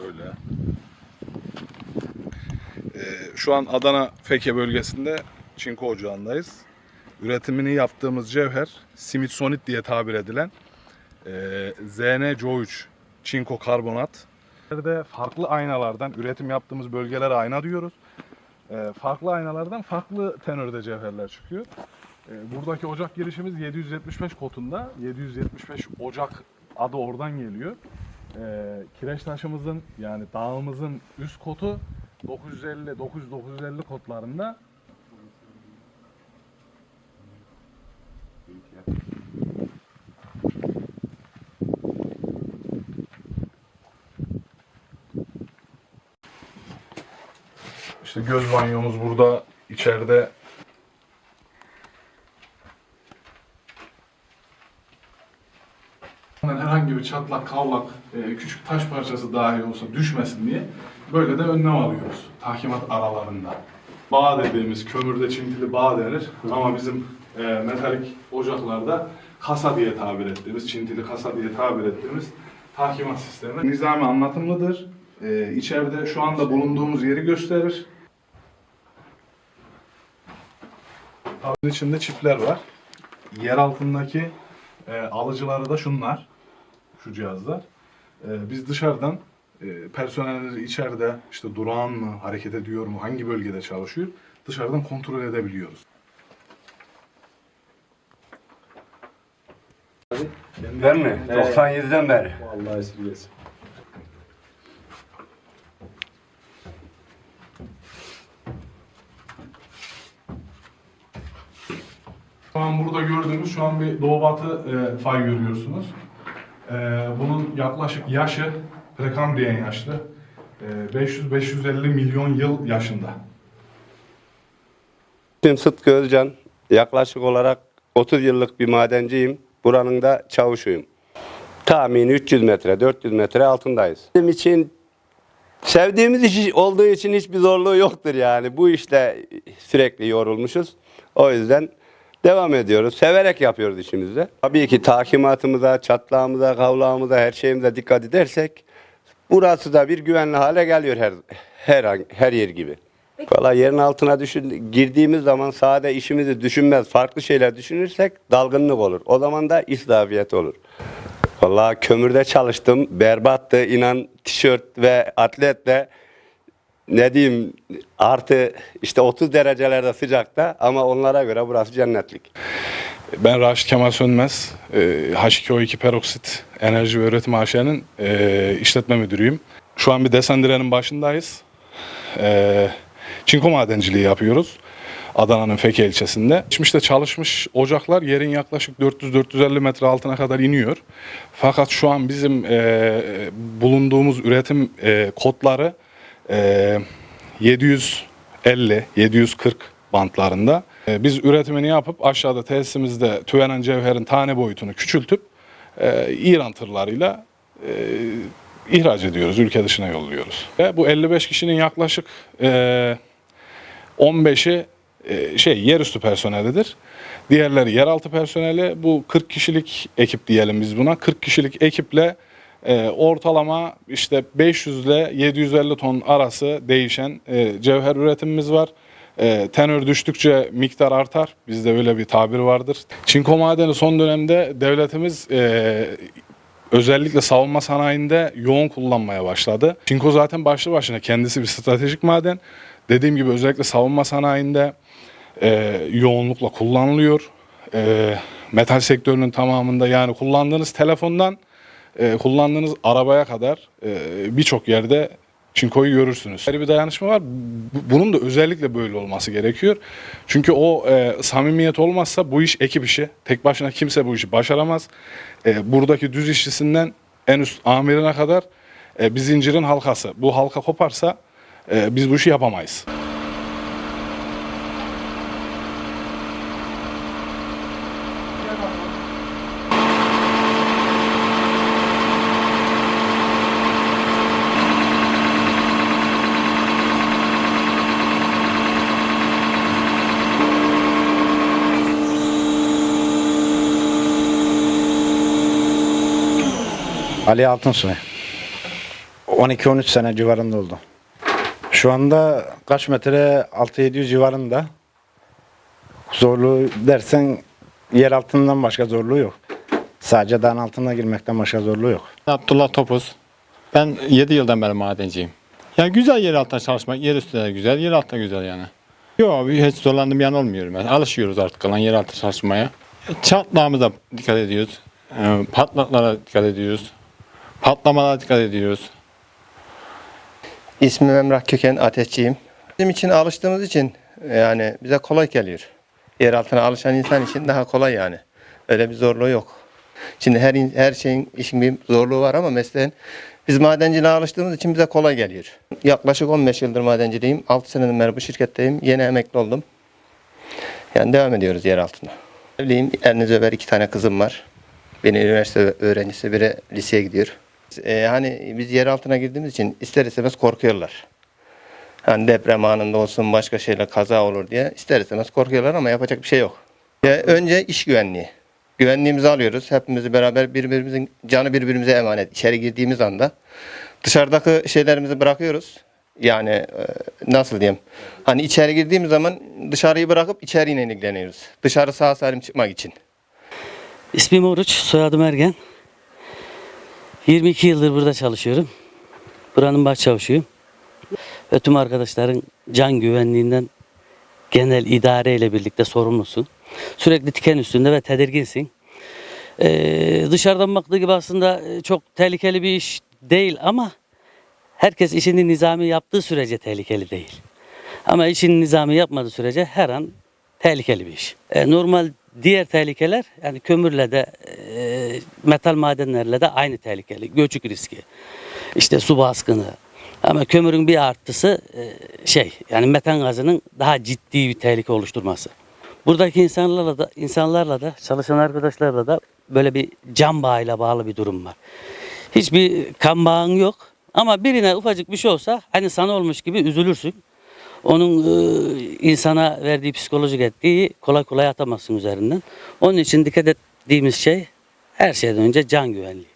Şöyle. Ee, şu an Adana Feke bölgesinde çinko ocağındayız. Üretimini yaptığımız cevher Smithsonite diye tabir edilen e, ZnCO3 çinko karbonat. farklı aynalardan üretim yaptığımız bölgelere ayna diyoruz. E, farklı aynalardan farklı tenörde cevherler çıkıyor. E, buradaki ocak girişimiz 775 kotunda. 775 ocak adı oradan geliyor. E, kireç taşımızın yani dağımızın üst kotu 950 900 950 kotlarında. İşte göz banyomuz burada içeride herhangi bir çatlak, kavlak, e, küçük taş parçası dahi olsa düşmesin diye böyle de önlem alıyoruz tahkimat aralarında. Bağ dediğimiz kömürde çintili bağ denir ama bizim e, metalik ocaklarda kasa diye tabir ettiğimiz, çintili kasa diye tabir ettiğimiz tahkimat sistemi. Nizami anlatımlıdır. E, içeride şu anda bulunduğumuz yeri gösterir. Bunun içinde çipler var. Yer altındaki e, alıcıları da şunlar. Şu cihazlar. E, biz dışarıdan e, personelleri içeride işte durağan mı, hareket ediyor mu, hangi bölgede çalışıyor dışarıdan kontrol edebiliyoruz. Ben mi? Evet. 97'den beri. Vallahi esirgesin. Şu an burada gördüğünüz şu an bir doğu batı e, fay görüyorsunuz. E, bunun yaklaşık yaşı Prekambriyen yaşlı. E, 500-550 milyon yıl yaşında. İsmim Sıtkı Özcan. Yaklaşık olarak 30 yıllık bir madenciyim. Buranın da çavuşuyum. Tahmini 300 metre, 400 metre altındayız. Bizim için sevdiğimiz iş olduğu için hiçbir zorluğu yoktur yani. Bu işle sürekli yorulmuşuz. O yüzden devam ediyoruz. Severek yapıyoruz işimizi. Tabii ki takimatımıza, çatlağımıza, kavlağımıza, her şeyimize dikkat edersek burası da bir güvenli hale geliyor her her an- her yer gibi. Valla yerin altına düşün, girdiğimiz zaman sade işimizi düşünmez, farklı şeyler düşünürsek dalgınlık olur. O zaman da israfiyet olur. Valla kömürde çalıştım, berbattı. inan tişört ve atletle ne diyeyim artı işte 30 derecelerde sıcakta ama onlara göre burası cennetlik. Ben Raşit Kemal Sönmez, e, H2O2 peroksit enerji ve üretim AŞ'nin e, işletme müdürüyüm. Şu an bir desen direnin başındayız. E, çinko madenciliği yapıyoruz. Adana'nın Feke ilçesinde. Geçmişte çalışmış ocaklar yerin yaklaşık 400-450 metre altına kadar iniyor. Fakat şu an bizim bulunduğumuz üretim kodları e, 750-740 bantlarında. E, Biz üretimini yapıp aşağıda tesisimizde tüvenen cevherin tane boyutunu küçültüp e, İran tırlarıyla e, ihraç ediyoruz, ülke dışına yolluyoruz. Ve bu 55 kişinin yaklaşık e, 15'i e, şey yerüstü personelidir. Diğerleri yeraltı personeli. Bu 40 kişilik ekip diyelim biz buna. 40 kişilik ekiple e, ortalama işte 500 ile 750 ton arası değişen e, cevher üretimimiz var. E, tenör düştükçe miktar artar. Bizde öyle bir tabir vardır. Çinko madeni son dönemde devletimiz e, özellikle savunma sanayinde yoğun kullanmaya başladı. Çinko zaten başlı başına kendisi bir stratejik maden. Dediğim gibi özellikle savunma sanayinde e, yoğunlukla kullanılıyor. E, metal sektörünün tamamında yani kullandığınız telefondan e, kullandığınız arabaya kadar e, birçok yerde çinkoyu görürsünüz. Ayrı bir dayanışma var. Bu- Bunun da özellikle böyle olması gerekiyor. Çünkü o e, samimiyet olmazsa bu iş ekip işi. Tek başına kimse bu işi başaramaz. E, buradaki düz işçisinden en üst amirine kadar e, bir zincirin halkası. Bu halka koparsa e, biz bu işi yapamayız. Ali Altınsoy. 12-13 sene civarında oldu. Şu anda kaç metre 6-700 civarında. Zorluğu dersen yer altından başka zorluğu yok. Sadece dağın altına girmekten başka zorluğu yok. Abdullah Topuz. Ben 7 yıldan beri madenciyim. Ya güzel yer altında çalışmak, yer üstü de güzel, yer altta güzel yani. Yok hiç zorlandığım yan olmuyor. Ben. Alışıyoruz artık kalan yer altı çalışmaya. Çatlağımıza dikkat ediyoruz. Ee, Patlaklara dikkat ediyoruz. Patlamalara dikkat ediyoruz. İsmim Emrah Köken, ateşçiyim. Bizim için alıştığımız için yani bize kolay geliyor. Yer altına alışan insan için daha kolay yani. Öyle bir zorluğu yok. Şimdi her her şeyin işin bir zorluğu var ama mesleğin biz madenciliğe alıştığımız için bize kolay geliyor. Yaklaşık 15 yıldır madenciliğim. 6 senedir beri bu şirketteyim. Yeni emekli oldum. Yani devam ediyoruz yer altında. Evliyim. Eliniz över iki tane kızım var. Biri üniversite öğrencisi, biri liseye gidiyor. Ee, hani biz yer altına girdiğimiz için ister istemez korkuyorlar. Hani deprem anında olsun başka şeyler kaza olur diye ister istemez korkuyorlar ama yapacak bir şey yok. Ya önce iş güvenliği. Güvenliğimizi alıyoruz. Hepimizi beraber birbirimizin canı birbirimize emanet. İçeri girdiğimiz anda dışarıdaki şeylerimizi bırakıyoruz. Yani e, nasıl diyeyim? Hani içeri girdiğimiz zaman dışarıyı bırakıp içeriyle ilgileniyoruz. Dışarı sağ salim çıkmak için. İsmim Oruç, soyadım Ergen. 22 yıldır burada çalışıyorum. Buranın başçavuşuyum. Ve tüm arkadaşların can güvenliğinden genel idare ile birlikte sorumlusun. Sürekli tiken üstünde ve tedirginsin. Ee, dışarıdan baktığı gibi aslında e, çok tehlikeli bir iş değil ama herkes işini nizami yaptığı sürece tehlikeli değil. Ama işini nizami yapmadığı sürece her an tehlikeli bir iş. E, normal diğer tehlikeler yani kömürle de e, metal madenlerle de aynı tehlikeli. Göçük riski, işte su baskını. Ama kömürün bir artısı e, şey yani metan gazının daha ciddi bir tehlike oluşturması. Buradaki insanlarla da insanlarla da çalışan arkadaşlarla da böyle bir can bağıyla bağlı bir durum var. Hiçbir kan bağın yok. Ama birine ufacık bir şey olsa hani sana olmuş gibi üzülürsün. Onun e, insana verdiği psikolojik etkiyi kolay kolay atamazsın üzerinden. Onun için dikkat ettiğimiz şey her şeyden önce can güvenliği.